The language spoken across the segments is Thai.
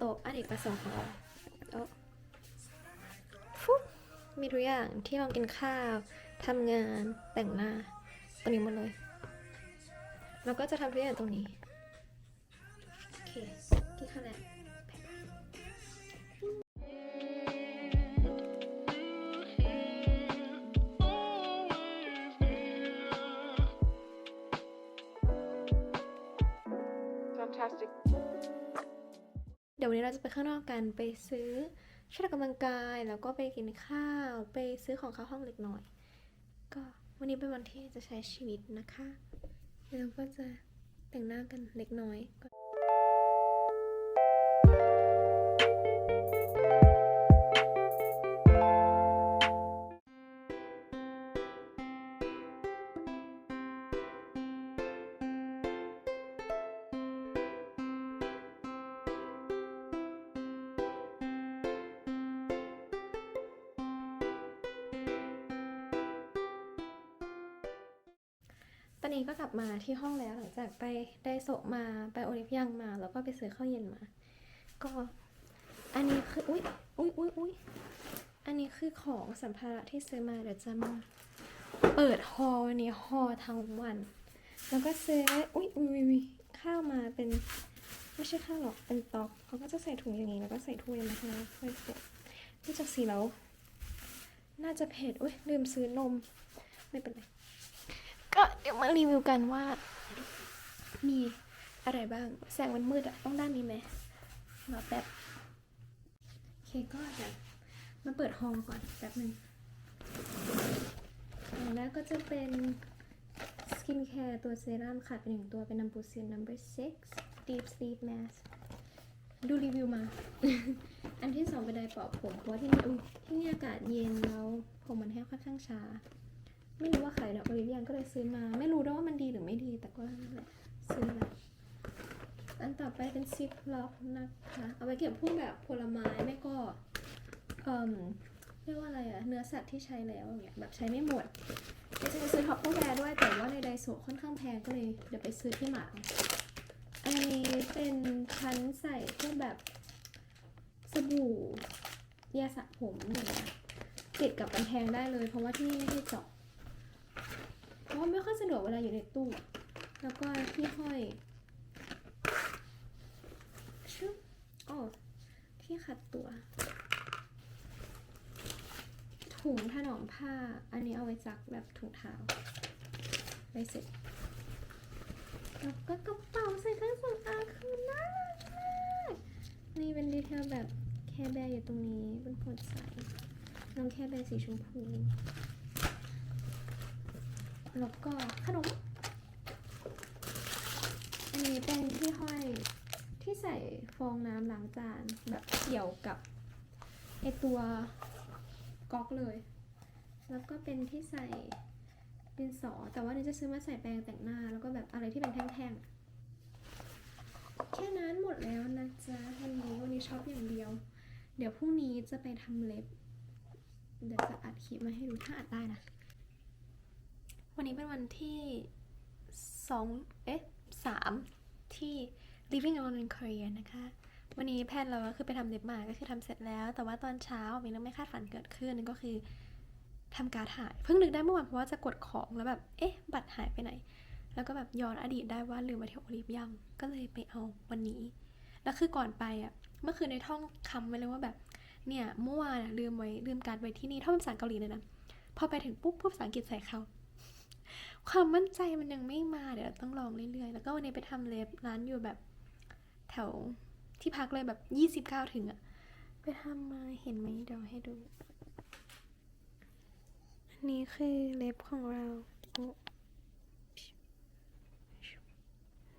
โต๊ะอเนกประสงค์ของเราโต๊ะฟุ๊บมีทุกอย่างที่เรากินข้าวทำงานแต่งหน้าตรงนี้หมดเลยเราก็จะทำทุกอย่างตรงนี้โอเคกินข้าวแล้ว Fantastic. เดี๋ยววันนี้เราจะไปข้างนอกกันไปซื้อชุดออกกำลังกาย แล้วก็ไปกินข้าว ไปซื้อของเข้าห้องเล็กน้อย ก็วันนี้เป็นวันที่จะใช้ชีวิตนะคะแล้วก็จะแต่งหน้ากันเล็กน้อยก่อน อนนี้ก็กลับมาที่ห้องแล้วหลังจากไปไดโซมาไปโอลิฟยังมา แล้วก็ไปซื้อข้าวเย็นมา ก็อันนี้คืออุ้ยอุ้ยอุ้ยอุ้ยอันนี้คือของสัมภาระที่ซื้อมาเดี๋ยวจะมาเปิดฮอลวันนี้ฮอลทั้งวัน แล้วก็ซื้ออุ้ยอุ้ยอุ้ยข้าวมาเป็นไม่ใช่ข้าวหรอกเป็นตอกเขาก็จะใส่ถุงอย่างนี้แล้วก็ใส่ถ้วยมาให้ถ้วยเสร็จดูจากสีแล้ว น่าจะเผ็ดอุ้ยลืมซื้อนม ไม่เป็นไร มารีวิวกันว่า มีอะไรบ้างแสงมันมืดอะต้องด้านนี้ไหมรอแป๊บโอเคก็เดี๋ยวมาเปิดห้องก่อนแป๊บหนึ่งอย่างแรกก็จะเป็นสกินแคร์ตัวเซรั่มขาดไปหนึ่งตัวเป็นนัมบูซิน number six deep sleep mask ดูรีวิวมา อันที่สองเป็นไดร์เป่าผม เพราะว่าที่นี่ที่นี่อากาศเย็นแล้วผมมันแห้งค่อนข้างช้า ไม่รู้ว่าขายดอกโอลิเวียนก็เลยซื้อมา ไม่รู้ด้วยว่ามันดีหรือไม่ดี แต่ก็นั่นแหละซื้อมาอันต่อไปเป็นซิปล็อกนะคะเอาไว้เก็บพวกแบบผลไม้ไม่ก็เอ่มเรียกว่าอะไรอะเนื้อสัตว์ที่ใช้แล้วอย่างเงี้ยแบบใช้ไม่หมดจะไปซื้อท็อปเปอร์แวร์ด้วยแต่ว่าในไดโซค่อนข้างแพงก็เลยเดี๋ยวไปซื้อที่หมาอันนี้เป็นชั้นใส่พวกแบบสบู่ยาสระผมอย่างเงี้ยติดกับกำแพงได้เลย เพราะว่าที่นี่ไม่ให้เจาะ ราะว่าไม่ค่อยสะดวกเวลาอยู่ในตู้ แล้วก็ที่ห้อยชึบอ๋อที่ขัดตัว ถุงถนอมผ้า อันนี้เอาไว้ซักแบบถุงเท้าไปเสร็จ แล้วก็กระเป๋าใส่เครื่องสำอางคือน่ารักมากนี่เป็นดีเทลแบบแคร์แบร์อยู่ตรงนี้เป็นผลใสน้องแคร์แบร์สีชมพู แล้วก็ขนม อันนี้เป็นที่ห้อยที่ใส่ฟองน้ำล้างจานแบบเกี่ยวกับไอตัวก๊อกเลย แล้วก็เป็นที่ใส่ดินสอ แต่ว่านี่จะซื้อมาใส่แปรงแต่งหน้า แล้วก็แบบอะไรที่เป็นแท่งๆ แค่นั้นหมดแล้วนะจ๊ะวันนี้วันนี้ช็อปอย่างเดียว เดี๋ยวพรุ่งนี้จะไปทำเล็บ เดี๋ยวจะอัดคลิปมาให้ดูถ้าอัดได้นะ วันนี้เป็นวันที่สองเอ๊ะสามที่ living alone in Korea นะคะ วันนี้แพลนเราก็คือไปทำเล็บมาก็คือทำเสร็จแล้ว แต่ว่าตอนเช้ามีเรื่องไม่คาดฝันเกิดขึ้นนั่นก็คือทำการดหาย เพิ่งนึกได้เมื่อวานเพราะว่าจะกดของแล้วแบบเอ๊ะ บัตรหายไปไหน แล้วก็แบบย้อนอดีตได้ว่าลืมมาเที่ยวโอลิฟยังก็เลยไปเอาวันนี้ แล้วคือก่อนไปอะเมื่อคืนในท่องคำไว้เลยว่าแบบเนี่ยเมื่อวานอะลืมไว้ลืมการดไว้ที่นี่ท่องภาษาเกาหลีเลยนะพอไปถึงปุ๊บพูดภาษาอังกฤษใส่เขา ความมั่นใจมันยังไม่มาเดี๋ยวต้องลองเรื่อยๆ แล้วก็วันนี้ไปทำเล็บร้านอยู่แบบแถวที่พักเลยแบบยี่สิบเก้าถึงอะไปทำมาเห็นไหมเดี๋ยวให้ดู อันนี้คือเล็บของเรา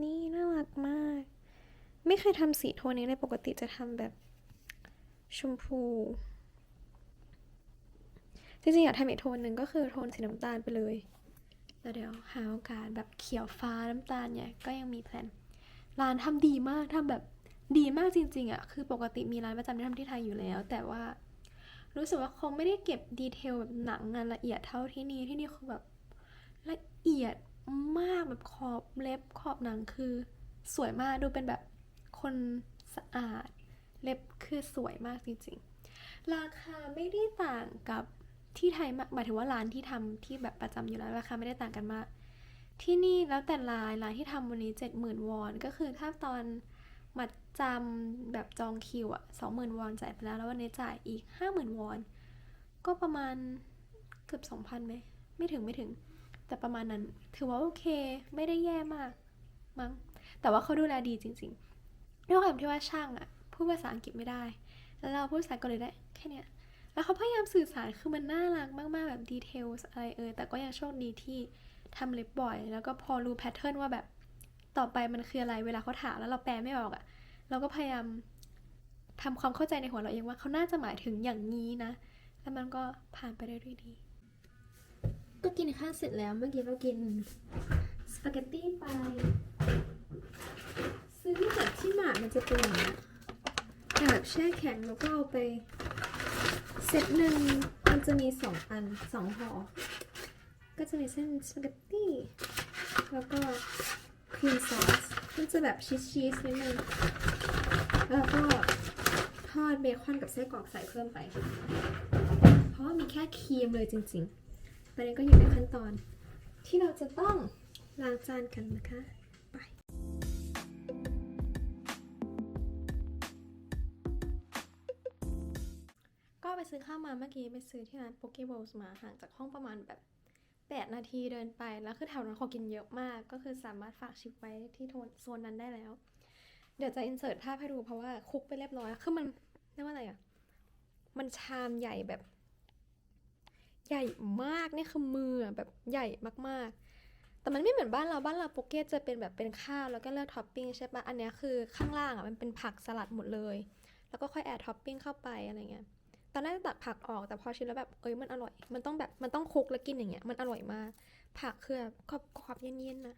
นี่น่ารักมาก ไม่เคยทำสีโทนนี้เลยปกติจะทำแบบชมพู จริงๆอยากทำอีกโทนหนึ่งก็คือโทนสีน้ำตาลไปเลย แล้วเดี๋ยวหาโอกาสแบบเขียวฟ้าน้ำตาลเนี่ยก็ยังมีแพลนร้านทำดีมากทำแบบดีมากจริงๆอะ่ะคือปกติมีร้านประจำที่ทำที่ไทยอยู่แล้ว แต่ว่ารู้สึกว่าเขาไม่ได้เก็บดีเทลแบบหนังงานละเอียดเท่าที่นี่ที่นี่คือแบบละเอียดมากแบบขอบเล็บขอบหนังคือ สวยมากดูเป็นแบบคนสะอาด เล็บคือสวยมากจริงๆ ราคาไม่ได้ต่างกับ ที่ไทยมากหมายถึงว่าร้านที่ทำที่แบบประจำอยู่แล้วราคาไม่ได้ต่างกันมาก ที่นี่แล้วแต่ร้ายร้านที่ทำวันนี้70,000วอนก็คือถ้าตอนมัดจำแบบจองคิวอะ20,000วอนจ่ายไปแล้วแล้ววันนี้จ่ายอีก50,000วอนก็ประมาณเกือบ2,000ไหมไม่ถึงไม่ถึง แต่ประมาณนั้น ถือว่าโอเคไม่ได้แย่มากมั้งแต่ว่าเขาดูแลดีจริงๆด้วยความที่ว่าช่างอะพูดภาษาอังกฤษไม่ได้ แล้วเราพูดภาษาเกาหลีได้แค่เนี้ย แล้วเขาพยายามสื่อสารคือมันน่ารักมากๆแบบดีเทลอะไรเอ่ยแต่ก็ยังโชคดีที่ทำเล็บบ่อย แล้วก็พอรู้แพทเทิร์นว่าแบบต่อไปมันคืออะไรเวลาเขาถามแล้วเราแปลไม่ออกอะเราก็พยายามทำความเข้าใจในหัวเราเองว่าเขาน่าจะหมายถึงอย่างนี้นะ แล้วมันก็ผ่านไปได้ด้วยดี ก็กินข้าวเสร็จแล้วเมื่อกี้เรากินสปาเกตตี้ไป ซื้อจากที่หมาดมันจะเป็นอย่างนี้แบบแช่แข็งแล้วก็เอาไป เซตหนึ่งมันจะมีสองอันสองห่อ ก็จะมีเส้นสปาเกตตี้ แล้วก็ครีมซอสมันจะแบบชีสชีสนิดนึงแล้วก็ทอดเบคอนกับไส้กรอกใส่เพิ่มไป เพราะมีแค่ครีมเลยจริงๆตอนนี้ก็อยู่ในขั้นตอน ที่เราจะต้องล้างจานกันนะคะ ไปซื้อข้าวมาเมื่อกี้ไปซื้อที่ร้านโปเก b o w l s มาห่างจากห้องประมาณแบบ 8 นาทีเดินไปแล้วคือแถวนั้นเขากินเยอะมาก ก็คือสามารถฝากชิปไว้ที่โซนนั้นได้แล้ว เดี๋ยวจะอินเสิร์ตภาพให้ดูเพราะว่าคุกไปเรียบร้อยคือมันเรียกว่าอะไรอะมันชามใหญ่แบบ ใหญ่มากนี่คือมือแบบใหญ่มากๆ แต่มันไม่เหมือนบ้านเราบ้านเราโปเกตจะเป็นแบบเป็นข้าวแล้วก็เลือกท็อปปิ้งใช่ปะอันนี้คือข้างล่างอะมันเป็นผักสลัดหมดเลย แล้วก็ค่อยแอดท็อปปิ้งเข้าไปอะไรเงี้ย ตอนแรกจะตักผักออกแต่พอชิมแล้วแบบเอ้ยมันอร่อย มันต้องแบบมันต้องคลุกแล้วกินอย่างเงี้ยมันอร่อยมาก ผักคือแบบกรอบกรอบเย็นๆนะ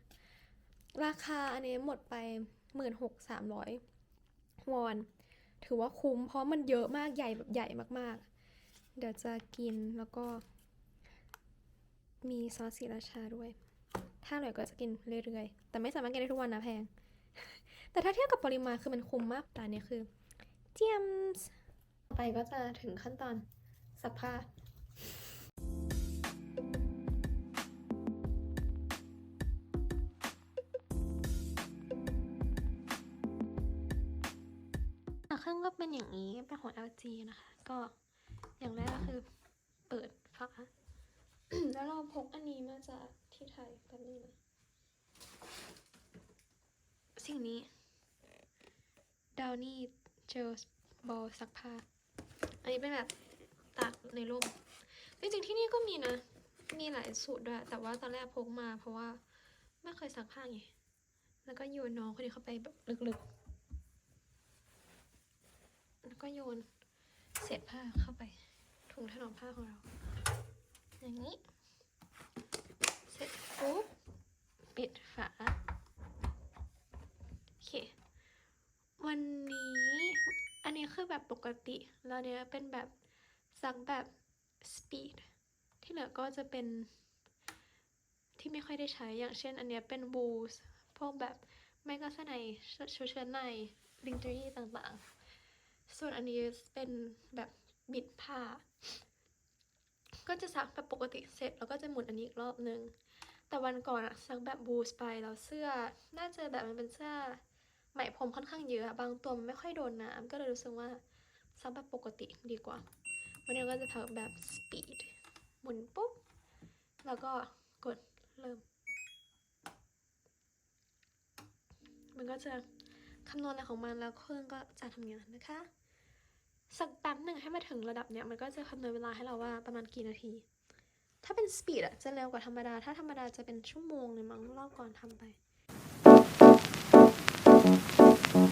ราคาอันนี้หมดไปหมื่นหกสามร้อยวอน ถือว่าคุ้มเพราะมันเยอะมากใหญ่แบบใหญ่มากๆ เดี๋ยวจะกินแล้วก็ มีซอสสีราชาด้วย ถ้าอร่อยก็จะกินเรื่อยๆ แต่ไม่สามารถกินได้ทุกวันนะแพง แต่ถ้าเทียบกับปริมาณคือมันคุ้มมากแต่นี้คือเจียมส์ ไปก็จะถึงขั้นตอนสักผ้าเครื่องก็เป็นอย่างนี้เป็นของ LG นะคะ ก็อย่างแรกก็คือเปิดฝาแล้วเราพกอันนี้มาจากที่ไทยแป๊บนึงนะสิ่งนี้ Downy Gel Ball ซักผ้า อันนี้เป็นแบบตากในร่มจริงๆที่นี่ก็มีนะ มีหลายสูตรด้วย แต่ว่าตอนแรกพกมา เพราะว่าไม่เคยซักผ้าไง แล้วก็โยนน้องคนนี้เข้าไปแบบลึกๆ แล้วก็โยนเศษผ้าเข้าไป ถุงถนอมผ้าของเรา อย่างนี้ เสร็จปุ๊บ ปิดฝา โอเค วันนี้ นนี้คือแบบปกติ แล้วเนี้ยเป็นแบบซักแบบ speed ที่เหลือก็จะเป็นที่ไม่ค่อยได้ใช้อย่างเช่น อันเนี้ยเป็น wool พวกแบบไม่ก็เสื้อในชุดเชิ้ตในลิงเจอรี่ต่างๆ ส่วนอันนี้เป็นแบบบิดผ้า ก็จะซักแบบปกติเสร็จแล้วก็จะหมุนอันนี้อีกรอบนึง แต่วันก่อนอะซักแบบบูสไปแล้วเสื้อ น่าจะแบบมันเป็นเสื้อ ไหมพรมค่อนข้างเยอะอะบางตัวมันไม่ค่อยโดนน้ำก็เลยรู้สึกว่าซักแบบปกติดีกว่า วันนี้ก็จะพักแบบสปีดหมุนปุ๊บ แล้วก็กดเริ่ม มันก็จะคำนวณอะไรของมันแล้วเครื่องก็จะทำงานนะคะ สักแป๊บหนึ่งให้มาถึงระดับเนี้ยมันก็จะคำนวณเวลาให้เราว่าประมาณกี่นาที ถ้าเป็นสปีดอะจะเร็วกว่าธรรมดา ถ้าธรรมดาจะเป็นชั่วโมงเลยมั้งรอบก่อนทำไป